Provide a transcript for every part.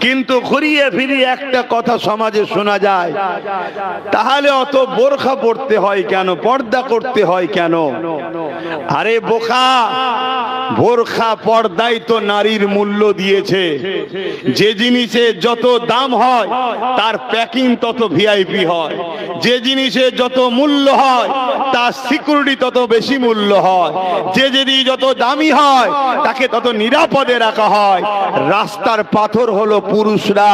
কিন্তু ঘুরিয়ে ফিরিয়ে একটা কথা সমাজে শোনা যায়। তাহলে অত বোরখা পড়তে হয় কেন? পর্দা করতে হয় কেন? আরে বোখা বোরখা পর্দায় তো নারীর মূল্য দিয়েছে। যে জিনিসে যত দাম হয়, তার প্যাকিং তত ভিআইপি হয়। যে জিনিসে যত মূল্য হয়, তার সিকিউরিটি তত বেশি মূল্য হয়। যে যদি যত দামি হয়, তাকে তত নিরাপদে রাখা হয়। রাস্তার পাথর হলো পুরুষরা,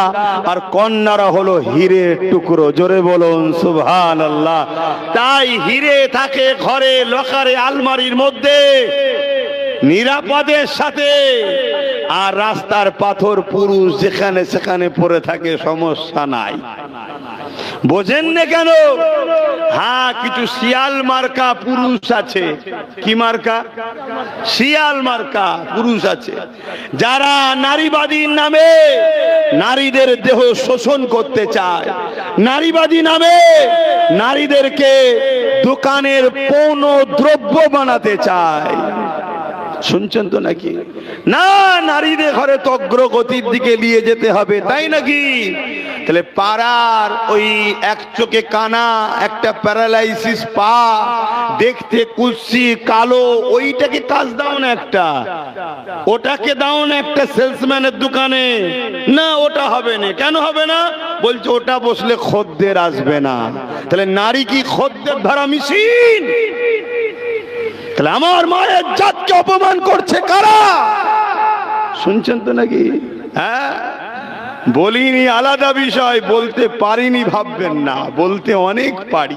আর কন্যারা হলো হিরে টুকরো। জোরে বলুন সুবহান আল্লাহ তাই হিরে থাকে ঘরে, লকারে, আলমারির মধ্যে। নিরাপদের সাথে। আর রাস্তার পাথর পুরুষ যেখানে সেখানে পড়ে থাকে, সমস্যা নাই। বোঝেন না কেন? হ্যাঁ কিছু শিয়াল মার্কা পুরুষ আছে। কি মার্কা? শিয়াল মার্কা পুরুষ আছে। যারা নারীবাদীর নামে নারীদের দেহ শোষণ করতে চায়। নারীবাদী নামে নারীদেরকে দোকানের পৌন দ্রব্য বানাতে চায়। শুনছেন তো নাকি? না, নারীদের ঘরে অগ্রগতির দিকে নিয়ে যেতে হবে, তাই নাকি? তাহলে পাড়ার ওই এক চোখে কানা, একটা প্যারালাইসিস পা, দেখতে কুৎসি কালো, ওইটাকে কাজ দাও না একটা। ওটাকে দাও না একটা সেলসম্যানের দোকানে। না, ওটা হবে না। কেন হবে না? বলছে, ওটা বসলে খদ্দের আসবে না। তাহলে নারী কি খদ্দের ধরা মেশিন? তাহলে আমার মায়ের জাতকে অপমান করছে কারা? শুনছেন তো নাকি? হ্যাঁ? বলিনি আলাদা বিষয়, বলতে পারিনি, ভাববেন না, বলতে অনেক পারি।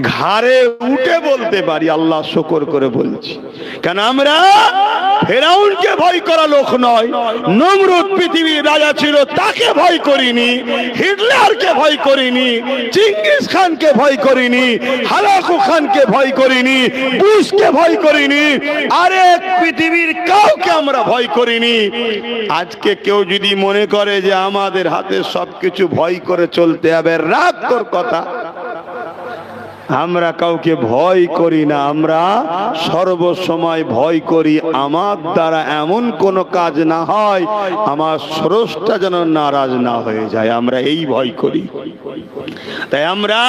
ঘাড়ে উঠে বলতে পারি, আল্লাহ শকর করে বলছি। কেন আমরা ফেরাউনকে ভয় করা লোক নয়, নমরুদ পৃথিবীর রাজা ছিল, তাকে ভয় করিনি, হিটলারকে ভয় করিনি চিঙ্গিস খানকে ভয় করিনি, হালাকু খানকে ভয় করিনি, বুশকে ভয় করিনি আরে পৃথিবীর কাউকে আমরা ভয় করিনি। আজকে কেউ যদি মনে করে যে আমাদের হাতে সবকিছু ভয় করে চলতে হবে, রাগ তোর কথা। আমরা কাউকে ভয় করি না, আমরা সর্বসময় ভয় করি। আমার দ্বারা এমন কোনো কাজ না হয়, আমার স্রষ্টা যেন নারাজ না হয়ে যায়, আমরা এই ভয় করি। তাই আমরা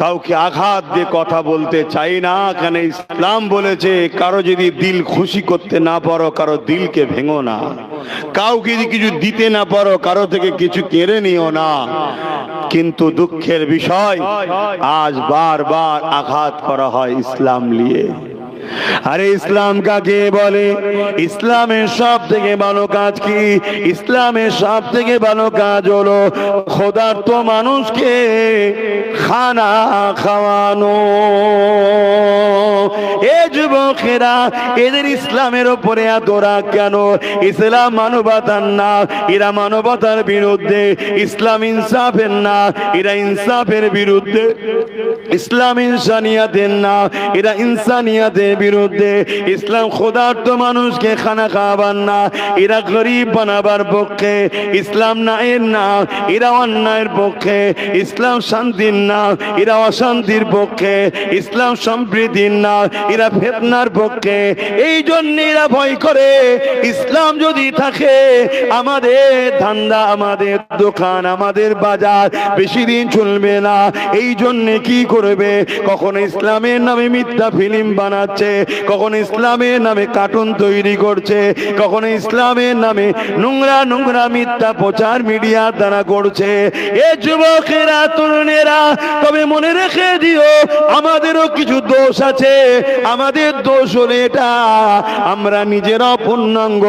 কাউকে আঘাত দিয়ে কথা বলতে চাই না। কেন ইসলাম বলেছে, কারও যদি দিল খুশি করতে না পারো, কারও দিলকে ভেঙো না। কাউকে যদি কিছু দিতে না পারো, কারও থেকে কিছু কেড়ে নিও না। কিন্তু দুঃখের বিষয়, আজ বারবার আঘাত করা হয় ইসলাম নিয়ে। আরে ইসলাম কাকে বলে? ইসলামের সব থেকে ভালো কাজ কি? ইসলামের সব থেকে ভালো কাজ হলো খোদার তো মানুষকে খানা খাওয়ানো। এ যুবকেরা, এদের ইসলামের ওপরে এত রাগ কেন? ইসলাম মানবতার না, এরা মানবতার বিরুদ্ধে, ইসলাম ইনসাফের না, এরা ইনসাফের বিরুদ্ধে। ইসলাম ইনসানিয়াতের না, এরা ইনসানিয়াতের বিরুদ্ধে। ইসলাম খোদার্থ মানুষকে খানা খাওয়াবার না, এরা গরিব বানাবার পক্ষে। ইসলাম নায়ের না, এরা অন্যায়ের পক্ষে। ইসলাম শান্তির না, এরা অশান্তির পক্ষে। ইসলাম সম্প্রীতির না, এরা ফেতনার পক্ষে, এই জন্য ভয় করে। ইসলাম যদি থাকে, আমাদের ধান্দা, আমাদের দোকান, আমাদের বাজার বেশি দিন চলবে না। এই জন্য কি করবে? কখনো ইসলামের নামে মিথ্যা ফিল্ম বানাচ্ছে, কখনো ইসলামের নামে কার্টুন তৈরি করছে, কখনো ইসলামের নামে নোংরা নোংরা মিথ্যা প্রচার মিডিয়া দ্বারা করছে। এ যুবকেরা, তরুণেরা, তবে মনে রেখে দিও, আমাদেরও কিছু দোষ আছে। আমাদের দোষ হলে এটা। আমরা নিজেরা পূর্ণাঙ্গ,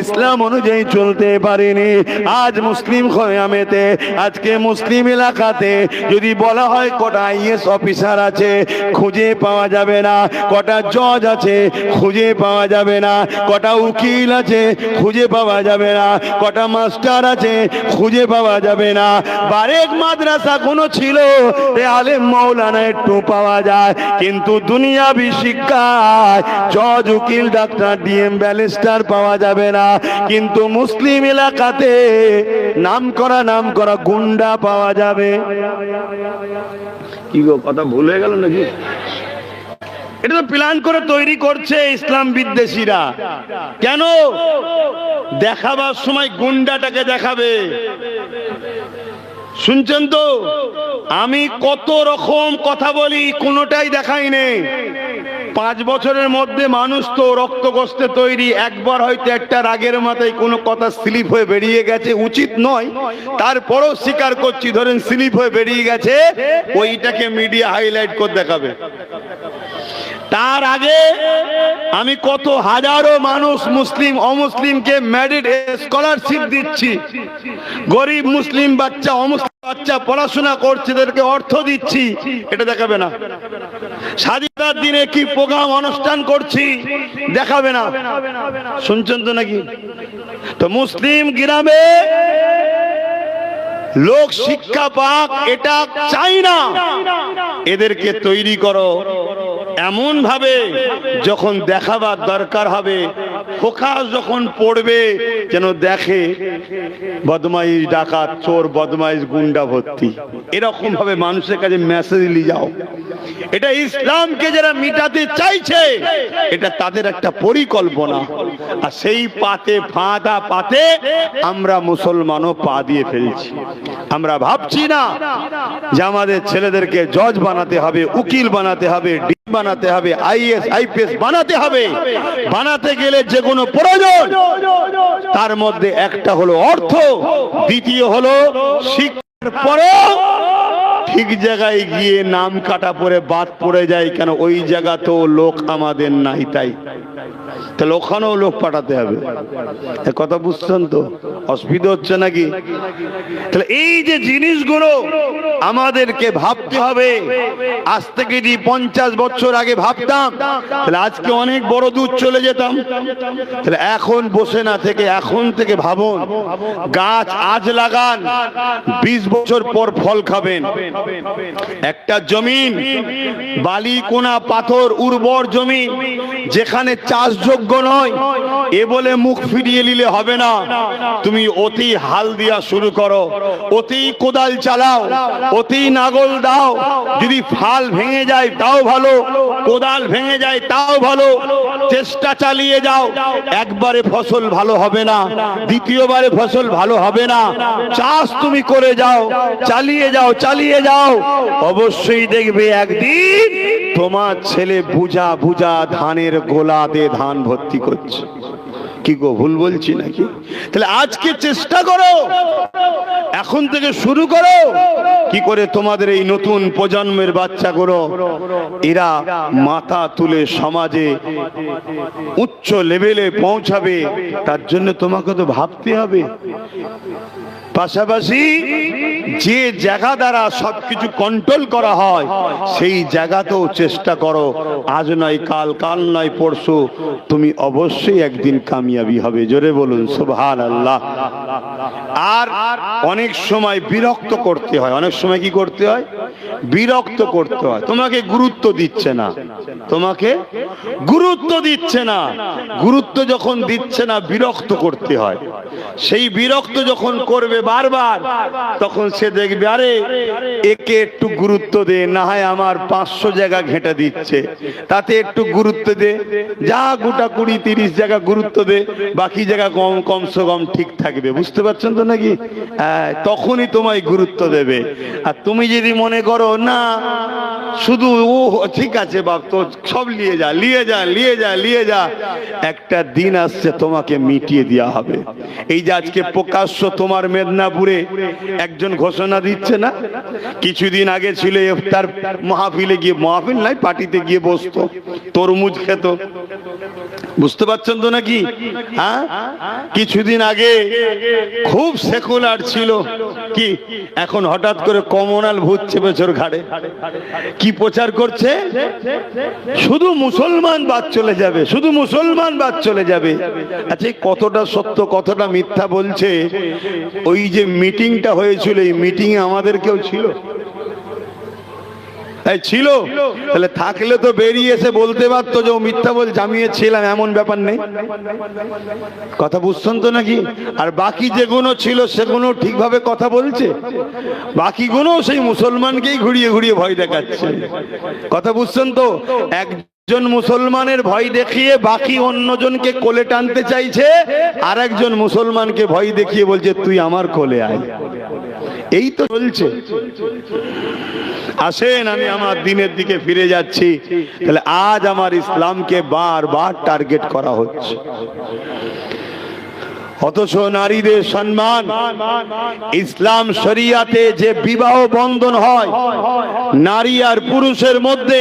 ইসলাম অনুযায়ী চলতে পারিনি। আজ মুসলিম খয়ামেতে, আজকে মুসলিম এলাকাতে যদি বলা হয় কটা আইএস অফিসার আছে, খুঁজে পাওয়া যাবে না। কটা জজ আছে, খুঁজে পাওয়া যাবে না। কটা উকিল আছে, খুঁজে পাওয়া যাবে না। কটা মাস্টার আছে, খুঁজে পাওয়া যাবে না। বারেক মাদ্রাসা কোনো ছিল আলেম মৌলানা একটু পাওয়া যায়। কিন্তু দুনিয়াবি শিক্ষায় জজ উকিল ডাক্তার ডিএম ব্যালিস্টার পাওয়া যাবে না। কিন্তু মুসলিম এলাকাতে নাম করা নাম করা গুন্ডা পাওয়া যাবে। কি গো কথা ভুল হয়ে গেল নাকি? এটা তো প্ল্যান করে তৈরি করছে ইসলাম বিদ্বেষীরা। কেন? দেখাবার সময় গুন্ডাটাকে দেখাবে। শুনছেন তো? আমি কত রকম কথা বলি কোনোটাই দেখাই নেই। পাঁচ বছরের মধ্যে মানুষ তো রক্ত কষ্টে তৈরি, একবার হয়তো একটা রাগের মাথায় কোনো কথা স্লিপ হয়ে বেরিয়ে গেছে, উচিত নয়। তারপরেও স্বীকার করছি, ধরেন স্লিপ হয়ে বেরিয়ে গেছে, ওইটাকে মিডিয়া হাইলাইট করে দেখাবে। তার আগে আমি কত হাজারো মানুষ মুসলিম, অমুসলিমকে ম্যারিড স্কলারশিপ দিচ্ছি। গরিব মুসলিম বাচ্চা, অমুসলিম বাচ্চা পড়াশোনা করছে অর্থ দিচ্ছি, এটা দেখাবে না। স্বাধীনতার দিনে কি প্রোগ্রাম, অনুষ্ঠান করছি, দেখাবে না। শুনছেন তো নাকি? তো মুসলিম গ্রামে লোক শিক্ষা পাক, এটা চাই না। এদেরকে তৈরি করো। এমন ভাবে যখন দেখাবার দরকার হবে ফোকাস যখন পড়বে, যেন দেখে বদমাইশ, ডাকাত, চোর, বদমাইশ, গুন্ডা ভর্তি। এরকম ভাবে মানুষের কাছে মেসেজ নিয়ে যাও। এটা ইসলামকে যারা মিটাতে চাইছে, এটা তাদের একটা পরিকল্পনা। আর সেই পাতে, ফাঁদা পাতে আমরা মুসলমানও পা দিয়ে ফেলছি। আমরা ভাবছি না যে আমাদের ছেলেদেরকে জজ বানাতে হবে, উকিল বানাতে হবে বানাতে হবে, আইএস, আইপিএস বানাতে হবে। বানাতে গেলে যে কোনো প্রয়োজন। তার মধ্যে একটা হলো অর্থ, দ্বিতীয় হলো শিক্ষার পরেও ঠিক জায়গায় গিয়ে নাম কাটা পরে বাদ পড়ে যায় কেন? ওই জায়গা তো লোক আমাদের নাই তাই। তাহলে ওখানেও লোক পাঠাতে হবে। কথা বুঝছেন তো? অসুবিধা হচ্ছে নাকি? তাহলে এই যে জিনিসগুলো আমাদেরকে ভাবতে হবে, আজ থেকে যদি পঞ্চাশ বছর আগে ভাবতাম, তাহলে আজকে অনেক বড় দূর চলে যেতাম। তাহলে এখন বসে না থেকে, এখন থেকে ভাবুন, গাছ আজ লাগান, বিশ বছর পর ফল খাবেন। একটা জমিন, বালি, কোনা, পাথর, উর্বর জমি, যেখানে চাষযোগ্য নয়। এ বলে মুখ ফিরিয়ে নিলে হবে না। তুমি অতি হাল দিয়া শুরু করো। অতি কোদাল চালাও। অতি নাগল দাও। যদি ফাল ভেঙে যায় তাও ভালো। কোদাল ভেঙে যায় তাও ভালো। চেষ্টা চালিয়ে যাও। একবারে ফসল ভালো হবে না। দ্বিতীয়বারে ফসল ভালো হবে না। চাষ তুমি করে যাও। চালিয়ে যাও চালিয়ে যাও। অবশ্যই দেখবে একদিন তোমার ছেলে বুঝা বুঝা ধানের গোলাতে ধান ভর্তি করছে। কি গো, ভুল বলছি নাকি? তাহলে আজকে চেষ্টা করো, এখন থেকে শুরু করো, কি করে তোমাদের এই নতুন প্রজন্মের বাচ্চা বাচ্চাগুলো, এরা মাথা তুলে সমাজে উচ্চ লেভেলে পৌঁছাবে, তার জন্য তোমাকে তো ভাবতে হবে। পাশাপাশি যে জায়গা দ্বারা সবকিছু কন্ট্রোল করা হয়, সেই জায়গাতেও চেষ্টা করো। আজ নয়, কাল কাল নয়, পরশু, তুমি অবশ্যই একদিন কামিয়াবি হবে। জোরে বলুন সুবহান আল্লাহ আর অনেক সময় বিরক্ত করতে হয়। অনেক সময় কি করতে হয়? বিরক্ত করতে হয়। তোমাকে গুরুত্ব দিচ্ছে না। তোমাকে গুরুত্ব দিচ্ছে না। গুরুত্ব যখন দিচ্ছে না বিরক্ত করতে হয়। সেই বিরক্ত যখন করবে বারবার তখন সে দেখবে আরে একে একটু গুরুত্ব দে না হয় আমার পাঁচশো জায়গা ঘেঁটে দিচ্ছে। তাতে একটু গুরুত্ব দে। যা গোটা কুড়ি তিরিশ জায়গা গুরুত্ব দে বাকি জায়গা কম কমসে কম ঠিক থাকবে। বুঝতে পারছেন তো নাকি? হ্যাঁ, তখনই তোমায় গুরুত্ব দেবে। আর তুমি যদি মনে করো, না, শুধু ও, ঠিক আছে বাপ, তো সব নিয়ে যা নিয়ে যা নিয়ে যা নিয়ে যা। একটা দিন আসছে, তোমাকে মিটিয়ে দেওয়া হবে। এই যে আজকে প্রকাশ্য তোমার মেদিনীপুরে একজন ঘোষণা দিচ্ছে না? কিছুদিন আগে ছিল ইফতার মাহফিলে গিয়ে, মাহফিল নাই, পার্টিতে গিয়ে বসতো, তরমুজ খেত। বুঝতে পারছেন তো নাকি? হ্যাঁ? কিছুদিন আগে খুব সেকুলার ছিল। কি? এখন হঠাৎ করে কমনাল ভূত চেপেছর ঘাড়ে। কি প্রচার করছে? শুধু মুসলমান বাদ চলে যাবে, শুধু মুসলমান বাদ চলে যাবে। আচ্ছা কতটা সত্য, কতটা মিথ্যা বলছে? ওই যে মিটিংটা হয়েছিল, এই মিটিং এ আমাদের কেউ ছিল? এই, ছিল? তাহলে থাকলে তো বেরিয়ে এসে বলতে পারতো যে ও মিথ্যা বল জামিয়ে ছিলাম এমন ব্যাপার নেই। কথা বুঝছেন তো নাকি? আর বাকি যেগুলো ছিল সেগুলো ঠিকভাবে কথা বলছে। বাকিগুলো সেই মুসলমানকেই ঘুরিয়ে ঘুরিয়ে ভয় দেখাচ্ছে। কথা বুঝছেন তো? এক একজন মুসলমানের ভয় দেখিয়ে বাকি অন্যজনকে কোলে টানতে চাইছে আর একজন মুসলমানকে ভয় দেখিয়ে বলছে, তুই আমার কোলে আয়। এই তো চলছে। আসেন, আমি আমার দিনের দিকে ফিরে যাচ্ছি। তাহলে আজ আমার ইসলামকে বারবার টার্গেট করা হচ্ছে। অথচ নারীদের সম্মান, ইসলাম শরিয়াতে যে বিবাহ বন্ধন হয়, নারী আর পুরুষের মধ্যে,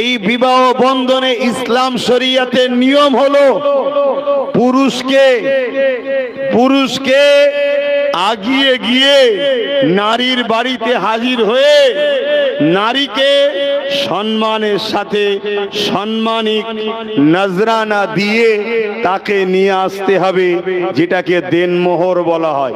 এই বিবাহ বন্ধনে ইসলাম শরিয়াতে নিয়ম হলো, পুরুষকে পুরুষকে আগিয়ে গিয়ে নারীর বাড়িতে হাজির হয়ে নারীকে সম্মানের সাথে সম্মানিক নজরানা দিয়ে তাকে নিয়ে আসতে হবে, যেটাকে দেনমোহর বলা হয়।